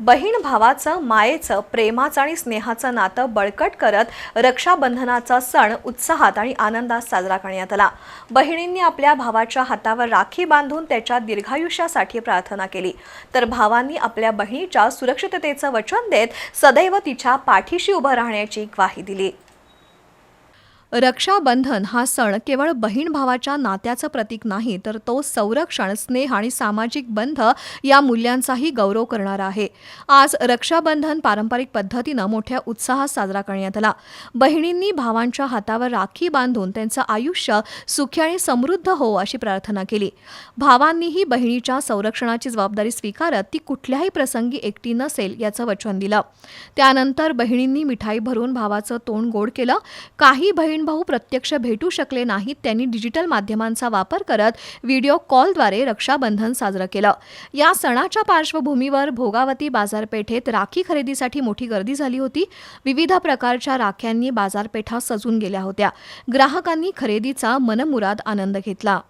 बहीण भावाचं मायेचं प्रेमाचं आणि स्नेहाचं नातं बळकट करत रक्षाबंधनाचा सण उत्साहात आणि आनंदात साजरा करण्यात आला. बहिणींनी आपल्या भावाच्या हातावर राखी बांधून त्याच्या दीर्घायुष्यासाठी प्रार्थना केली. तर भावांनी आपल्या बहिणीच्या सुरक्षिततेचं वचन देत सदैव तिच्या पाठीशी उभं राहण्याची ग्वाही दिली. रक्षाबंधन हा सण केवळ बहीण भावाच्या नात्याचं प्रतीक नाही तर तो संरक्षण स्नेह आणि सामाजिक बंध या मूल्यांचाही गौरव करणारा आहे. आज रक्षाबंधन पारंपरिक पद्धतीनं मोठ्या उत्साहात साजरा करण्यात आला. बहिणींनी भावांच्या हातावर राखी बांधून त्यांचं आयुष्य सुखी आणि समृद्ध हो अशी प्रार्थना केली. भावांनीही बहिणीच्या संरक्षणाची जबाबदारी स्वीकारत ती कुठल्याही प्रसंगी एकटी नसेल याचं वचन दिलं. त्यानंतर बहिणींनी मिठाई भरून भावाचं तोंड गोड केलं. काही बहीण भाऊ प्रत्यक्ष भेटू शकले नाहीत त्यांनी डिजिटल माध्यमांचा वापर करत व्हिडिओ कॉलद्वारे रक्षाबंधन साजरं केलं. या सणाच्या पार्श्वभूमीवर भोगावती बाजारपेठेत राखी खरेदीसाठी मोठी गर्दी झाली होती. विविध प्रकारच्या राख्यांनी बाजारपेठा सजून गेल्या होत्या. ग्राहकांनी खरेदीचा मनमुराद आनंद घेतला.